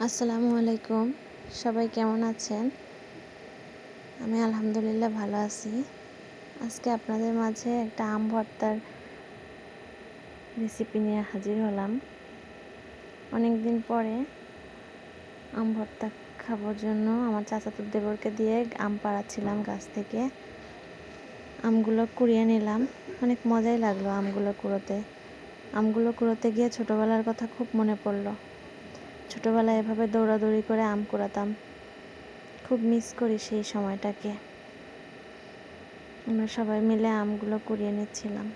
আসসালামু আলাইকুম। সবাই কেমন আছেন? আমি আলহামদুলিল্লাহ ভালো আছি। আজকে আপনাদের মাঝে একটা আম ভর্তার রেসিপি নিয়ে হাজির হলাম। অনেক দিন পরে আম ভর্তা খাবার জন্য আমার চাচাতো দেবরকে দিয়ে আম পাড়াচ্ছিলাম গাছ থেকে। আমগুলো কুড়িয়ে নিলাম। অনেক মজাই লাগল আমগুলো কুড়োতে। আমগুলো কুড়োতে গিয়ে ছোটোবেলার কথা খুব মনে পড়ল। ছোটোবেলায় এভাবে দৌড়াদৌড়ি করে আম কুড়াতাম। খুব মিস করি সেই সময়টাকে। আমরা সবাই মিলে আমগুলো কুড়িয়ে নিচ্ছিলাম।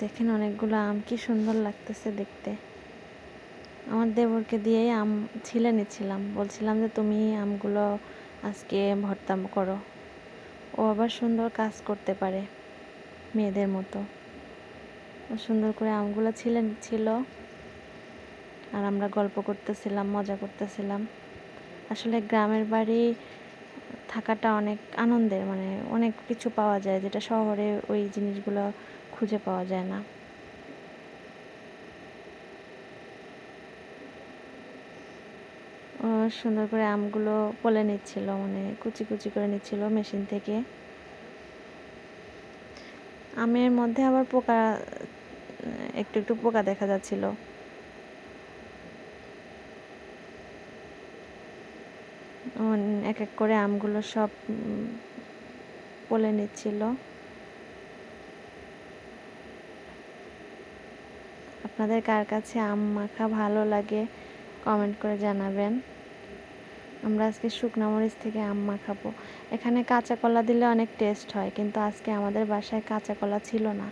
দেখেন অনেকগুলো আম, কি সুন্দর লাগতেছে দেখতে। আমার দেবরকে দিয়েই আম ছিলে নিচ্ছিলাম। বলছিলাম যে, তুমি আমগুলো আজকে ভর্তা করো। ও আবার সুন্দর কাজ করতে পারে মেয়েদের মতো। সুন্দর করে আমগুলো ছিলেন ছিল। আর আমরা গল্প করতেছিলাম, মজা করতেছিলাম। আসলে গ্রামের বাড়ি থাকাটা অনেক আনন্দের মানে অনেক কিছু পাওয়া যায় যেটা শহরে ওই জিনিসগুলো খুঁজে পাওয়া যায় না। সুন্দর করে আমগুলো পলে নিচ্ছিল মানে কুচি কুচি করে নিচ্ছিল মেশিন থেকে। আমের মধ্যে আবার পোকা, একটু একটু পোকা দেখা যাচ্ছিল। এক এক করে আমগুলো সব পলে নিচ্ছিল। আপনাদের কার কাছে আম মাখা ভালো লাগে? কমেন্ট করে জানাবেন। আমরা আজকে শুকনো মরিচ থেকে আম মাখাবো এখানে কাঁচা কলা দিলে অনেক টেস্ট হয়, কিন্তু আজকে আমাদের বাসায় কাঁচা কলা ছিল না।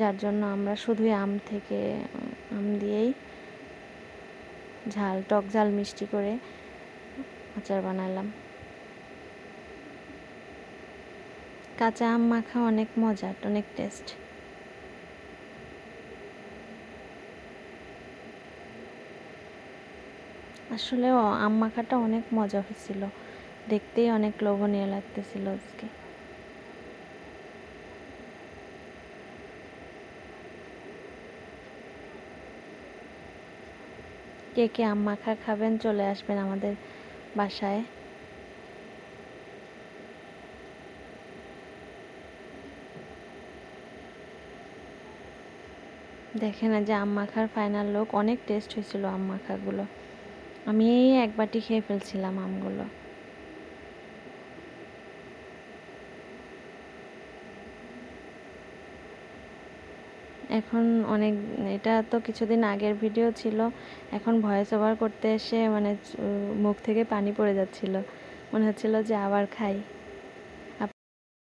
যার জন্য আমরা শুধুই আম থেকে আম দিয়েই ঝাল, টক ঝাল মিষ্টি করে আচার বানালাম। কাঁচা আম মাখা অনেক মজার, অনেক টেস্ট আসলেও আম মাখাটা অনেক মজা হয়েছিল। দেখতেই অনেক লোভনীয় লাগতেছিল আজকে। কে কে আম মাখা খাবেন চলে আসবেন আমাদের বাসায়। দেখেন যে আম মাখার ফাইনাল লোক অনেক টেস্ট হয়েছিল আম মাখাগুলো আমি এক বাটি খেয়ে ফেলছিলাম আমগুলো। এখন অনেক, এটা তো কিছুদিন আগের ভিডিও ছিল, এখন ভয়েস ওভার করতে এসে মানে মুখ থেকে পানি পড়ে যাচ্ছিল। মনে হচ্ছিল যে আবার খাই।